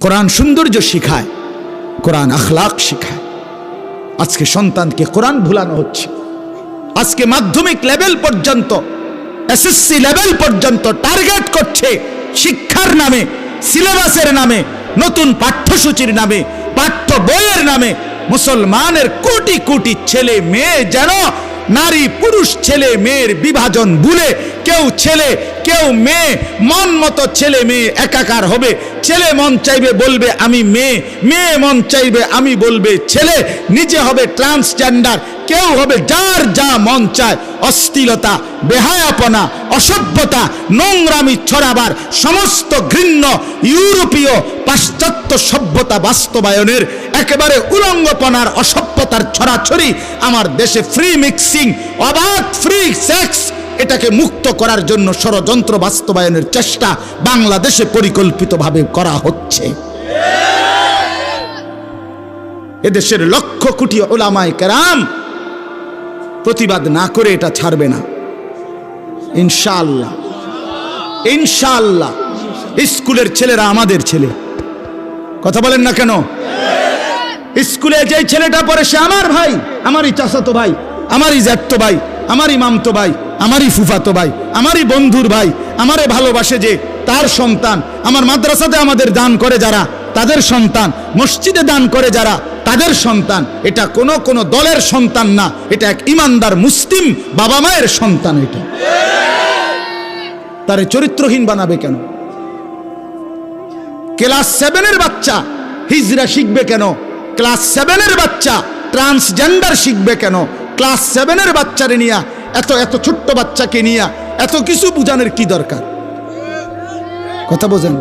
কোরআন সৌন্দর্য শিখায়, কোরআন আখলাক শিখায়। আজকে সন্তানকে কোরআন ভুলানো হচ্ছে। আজকে মাধ্যমিক লেভেল পর্যন্ত, এসএসসি লেভেল পর্যন্ত টার্গেট করছে শিক্ষার নামে, সিলেবাসের নামে, নতুন পাঠ্যসূচির নামে, পাঠ্য বইয়ের নামে, মুসলমানের কোটি কোটি ছেলে মেয়ে যেন নারী, পুরুষ, ছেলে, মেয়ের বিভাজন ভুলে কেউ ছেলে, কেউ মেয়ে, মন মতো ছেলে, মেয়ে একাকার হবে। ছেলে মন চাইবে বলবে, আমি মেয়ে। মেয়ে মন চাইবে, আমি বলবে ছেলে। নিজে হবে ট্রান্সজেন্ডার কেউ হবে যার যা মন চায়। অস্থিলতা বেহায়াপনা, অসভ্যতা, নোংরামি ছড়াবার সমস্ত ঘৃণ্য ইউরোপীয় পাশ্চাত্য সভ্যতা বাস্তবায়নের একেবারে উলঙ্গপনার অসভ্যতার ছড়াছড়ি, আমার দেশে ফ্রি মিক্সিং অবাধ ফ্রি সেক্স এটাকে মুক্ত করার জন্য ষড়যন্ত্র বাস্তবায়নের চেষ্টা বাংলাদেশে পরিকল্পিতভাবে করা হচ্ছে। এদেশের লক্ষ কোটি ওলামায় কেরাম প্রতিবাদ না করে এটা ছাড়বে না। ইনশাল্লাহ ইনশাল্লাহ স্কুলের ছেলেরা আমাদের ছেলে। কথা বলেন না কেন? স্কুলে যে ছেলেটা পড়ে, সে আমার ভাই, আমারই চাচাতো ভাই, আমারই জ্যাঠতো ভাই, আমারই মামতো ভাই, আমারই ফুফাতো ভাই, আমারই বন্ধুর ভাই, আমারে ভালোবাসে যে তার সন্তান, আমার মাদ্রাসাতে আমাদের দান করে যারা, তাদের সন্তান, মসজিদে দান করে যারা, তাদের সন্তান, এটা কোনো কোনো দলের সন্তান না, এটা এক ইমানদার মুসলিম বাবা মায়ের সন্তান এটা। তারে চরিত্রহীন বানাবে কেন? ক্লাস সেভেনের বাচ্চা, হিজরা শিখবে কেন? ক্লাস সেভেনের বাচ্চা ট্রান্সজেন্ডার শিখবে কেন? ক্লাস সেভেনের বাচ্চারে নিয়া, এত এত ছোট্ট বাচ্চাকে নিয়া, এত কিছু বুঝানোর কি দরকার? কথা বোঝেন?